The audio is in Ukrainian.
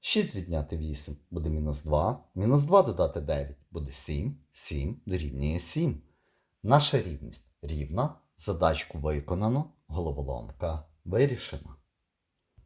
6 відняти 8 буде мінус 2, мінус 2 додати 9 буде 7, 7 дорівнює 7. Наша рівність рівна, задачку виконано, головоломка вирішена.